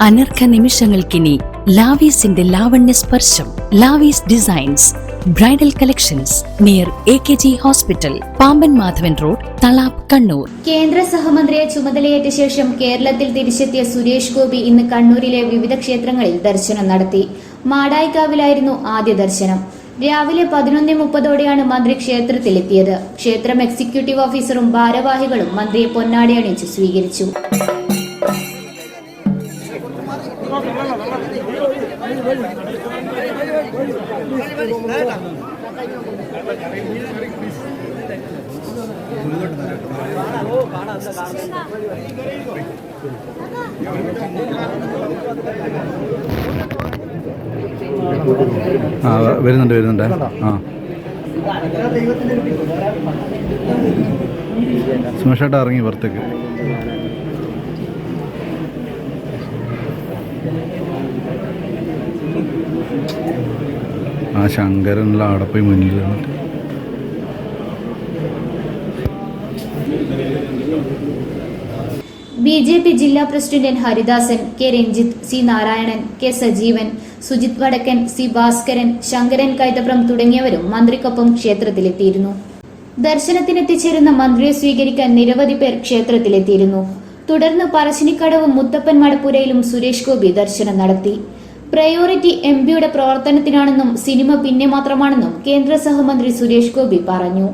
അനർഘ നിമിഷങ്ങൾക്കിനി ലാവീസിന്റെ ലാവണ്യ സ്പർശം Lavees designs. Bridal collections near A K G hospital Pamban Madhavan road Thalap Kannur കേന്ദ്ര സഹമന്ത്രിയെ ചുമതലയേറ്റ ശേഷം കേരളത്തിൽ തിരിച്ചെത്തിയ സുരേഷ് ഗോപി ഇന്ന് കണ്ണൂരിലെ വിവിധ ക്ഷേത്രങ്ങളിൽ ദർശനം നടത്തി. മാടായിക്കാവിലായിരുന്നു ആദ്യ ദർശനം. രാവിലെ പതിനൊന്ന് മുപ്പതോടെയാണ് മന്ത്രി ക്ഷേത്രത്തിലെത്തിയത്. ക്ഷേത്രം എക്സിക്യൂട്ടീവ് ഓഫീസറും ഭാരവാഹികളും മന്ത്രിയെ പൊന്നാടി അണിയിച്ച് സ്വീകരിച്ചു. ആ വരുന്നുണ്ട് വരുന്നുണ്ട്. ആ. ഇറങ്ങി പുറത്തേക്ക്. ആ ശങ്കരനുള്ള അവിടെ പോയി മുന്നിൽ വന്നിട്ട് ബി ജെ പി ജില്ലാ president Haridasan K Ranjith C Narayanan K Sajeevan Sujith Vadakkan C Bhaskaran Sankaran Kaithapram തുടങ്ങിയവരും മന്ത്രിക്കൊപ്പം ക്ഷേത്രത്തിലെത്തിയിരുന്നു. ദർശനത്തിനെത്തിച്ചേരുന്ന മന്ത്രിയെ സ്വീകരിക്കാൻ നിരവധി പേർ ക്ഷേത്രത്തിലെത്തിയിരുന്നു. തുടർന്ന് പറശ്ശിനിക്കടവും മുത്തപ്പൻ മടപ്പുരയിലും സുരേഷ് ഗോപി ദർശനം നടത്തി. പ്രയോറിറ്റി എം പിയുടെ പ്രവർത്തനത്തിനാണെന്നും സിനിമ പിന്നെ മാത്രമാണെന്നും കേന്ദ്ര സഹമന്ത്രി സുരേഷ് ഗോപി പറഞ്ഞു.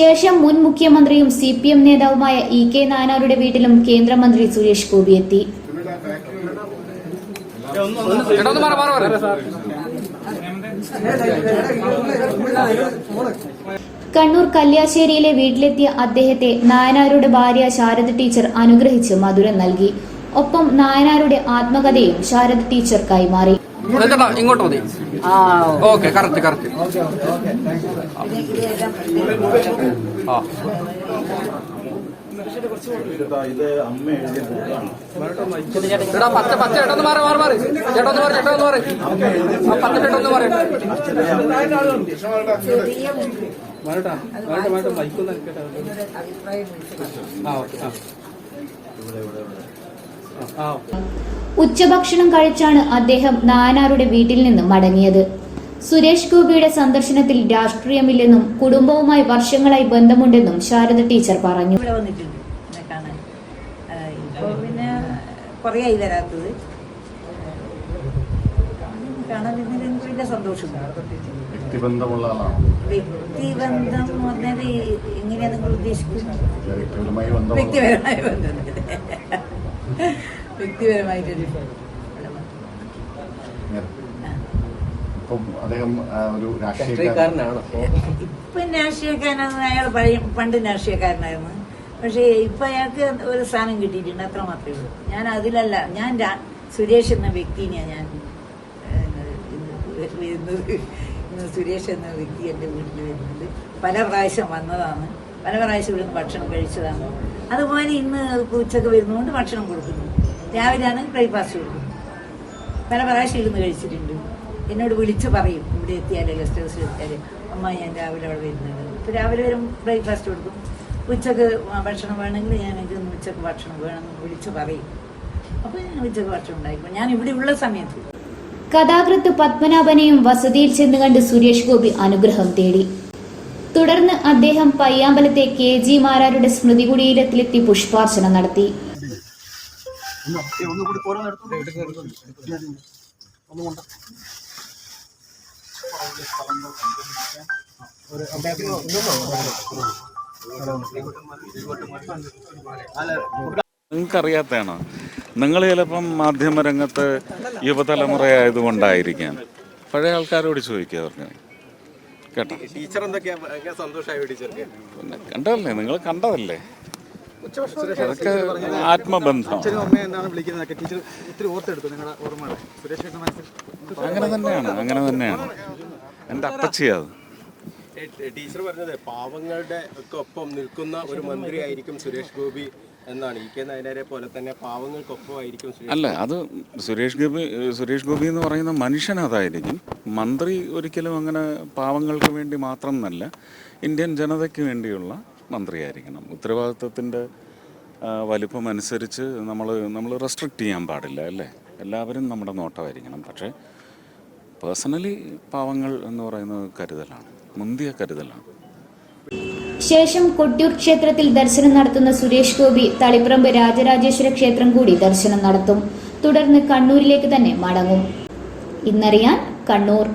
ശേഷം മുൻ മുഖ്യമന്ത്രിയും സി പി എം നേതാവുമായ ഇ കെ നാനാരുടെ വീട്ടിലും കേന്ദ്രമന്ത്രി സുരേഷ് ഗോപി എത്തി. കണ്ണൂർ കല്യാശ്ശേരിയിലെ വീട്ടിലെത്തിയ അദ്ദേഹത്തെ നായനാരുടെ ഭാര്യ ശാരദ ടീച്ചർ അനുഗ്രഹിച്ച് മധുരം നൽകി. ഒപ്പം നായനാരുടെ ആത്മകഥയും ശാരദ ടീച്ചർ കൈമാറി. ഇങ്ങോട്ട് മതി ഓക്കെ കറക്റ്റ് കറക്റ്റ് ആ. പച്ച പച്ച പച്ച ചേട്ടാ ഒന്ന് മാറി ഉച്ചഭക്ഷണം കഴിച്ചാണ് അദ്ദേഹം നായനാരുടെ വീട്ടിൽ നിന്ന് മടങ്ങിയത്. സുരേഷ് ഗോപിയുടെ സന്ദർശനത്തിൽ രാഷ്ട്രീയമില്ലെന്നും കുടുംബവുമായി വർഷങ്ങളായി ബന്ധമുണ്ടെന്നും ശാരദ ടീച്ചർ പറഞ്ഞു. പിന്നെ കുറേ ആയി വരാത്തത്. കാണാൻ സന്തോഷമുണ്ട്. വ്യക്തിബന്ധമുള്ള ആളാണ്? വ്യക്തിബന്ധം നിങ്ങൾ ഉദ്ദേശിക്കുന്നത്? വ്യക്തിപരമായി ബന്ധം വ്യക്തിപരമായ ബന്ധം. ആ, ഒരു ഇപ്പം രാഷ്ട്രീയക്കാരനാണ് അയാൾ പഴയ പണ്ട് രാഷ്ട്രീയക്കാരനായിരുന്നു. പക്ഷേ ഇപ്പം അയാൾക്ക് ഒരു സ്ഥാനം കിട്ടിയിട്ടുണ്ട് അത്ര മാത്രമേ ഉള്ളൂ. ഞാൻ അതിലല്ല ഞാൻ സുരേഷ് എന്ന വ്യക്തിനെയാണ് ഞാൻ വരുന്നത് ഇന്ന് സുരേഷ് എന്ന വ്യക്തി എന്റെ വീട്ടിൽ വരുന്നത്. പല പ്രാവശ്യം വന്നതാണ്. പല പ്രാവശ്യം ഇവിടുന്ന് ഭക്ഷണം കഴിച്ചതാണ്. അതുപോലെ ഇന്ന് ഉച്ചയ്ക്ക് വരുന്നതുകൊണ്ട് ഭക്ഷണം കൊടുക്കുന്നു. രാവിലെ രാവിലെയാണ് ബ്രേക്ക്ഫാസ്റ്റ് കൊടുക്കും പല പ്രാവശ്യം ഇരുന്ന് കഴിച്ചിട്ടുണ്ട്. എന്നോട് വിളിച്ച് പറയും ഇവിടെ എത്തിയാലേ ഗസ്റ്റ് ഹൗസിൽ എത്തിയാലേ. അമ്മ ഞാൻ രാവിലെ അവിടെ വരുന്നുണ്ട് ഇപ്പോൾ രാവിലെ വരും ബ്രേക്ക്ഫാസ്റ്റ് കൊടുക്കും. ഉച്ചയ്ക്ക് ഭക്ഷണം വേണമെങ്കിൽ ഞാൻ എനിക്ക് ഇന്ന് ഉച്ചയ്ക്ക് ഭക്ഷണം വേണമെന്ന് വിളിച്ച് പറയും. അപ്പോൾ ഞാൻ ഉച്ചയ്ക്ക് ഭക്ഷണം ഉണ്ടായിപ്പോൾ ഞാൻ ഇവിടെ ഉള്ള സമയത്ത്. കഥാകൃത്ത് പത്മനാഭനെയും വസതിയിൽ ചെന്ന് കണ്ട് സുരേഷ് ഗോപി അനുഗ്രഹം തേടി. തുടർന്ന് അദ്ദേഹം പയ്യാമ്പലത്തെ കെ ജി മാരാരുടെ സ്മൃതി കുടീരത്തിലെത്തി പുഷ്പാർച്ചന നടത്തി. നിങ്ങൾക്കറിയാത്തതാണോ? നിങ്ങൾ ചിലപ്പം മാധ്യമരംഗത്ത് യുവതലമുറയായതുകൊണ്ടായിരിക്കാം. പഴയ ആൾക്കാരോട് ചോദിക്കുക അവർക്ക്. കേട്ടോ. ടീച്ചർ എന്തൊക്കെയാ സന്തോഷമായി ടീച്ചർക്ക്? കണ്ടതല്ലേ? നിങ്ങൾ കണ്ടതല്ലേ? അതൊക്കെ ആത്മബന്ധം അങ്ങനെ തന്നെയാണ് അങ്ങനെ തന്നെയാണ്. എന്റെ അപ്പച്ചിയത് ടീച്ചർ പറഞ്ഞത് പാവങ്ങളുടെ ഒക്കെ ഒപ്പം നിൽക്കുന്ന ഒരു മന്ത്രിയായിരിക്കും സുരേഷ് ഗോപി. എന്നാണ്. ഇ കെ നായനാരെ പോലെ തന്നെ അല്ല അത് സുരേഷ് ഗോപി സുരേഷ് ഗോപി എന്ന് പറയുന്ന മനുഷ്യൻ അതായിരിക്കും. മന്ത്രി ഒരിക്കലും അങ്ങനെ പാവങ്ങൾക്ക് വേണ്ടി മാത്രം എന്നല്ല ഇന്ത്യൻ ജനതയ്ക്ക് വേണ്ടിയുള്ള മന്ത്രിയായിരിക്കണം. ഉത്തരവാദിത്വത്തിന്റെ വലിപ്പം അനുസരിച്ച് നമ്മൾ നമ്മൾ റെസ്ട്രിക്റ്റ് ചെയ്യാൻ പാടില്ല അല്ലേ? എല്ലാവരും നമ്മുടെ നോട്ടമായിരിക്കണം. പക്ഷേ പേഴ്സണലി പാവങ്ങൾ എന്ന് പറയുന്നത് കരുതലാണ് മുന്തിയ കരുതലാണ്. ശേഷം കൊട്ടിയൂർ ക്ഷേത്രത്തിൽ ദർശനം നടത്തുന്ന സുരേഷ് ഗോപി തളിപ്പറമ്പ് രാജരാജേശ്വര ക്ഷേത്രം കൂടി ദർശനം നടത്തും. തുടർന്ന് കണ്ണൂരിലേക്ക് തന്നെ മടങ്ങും. ഇന്നറിയാൻ കണ്ണൂർ.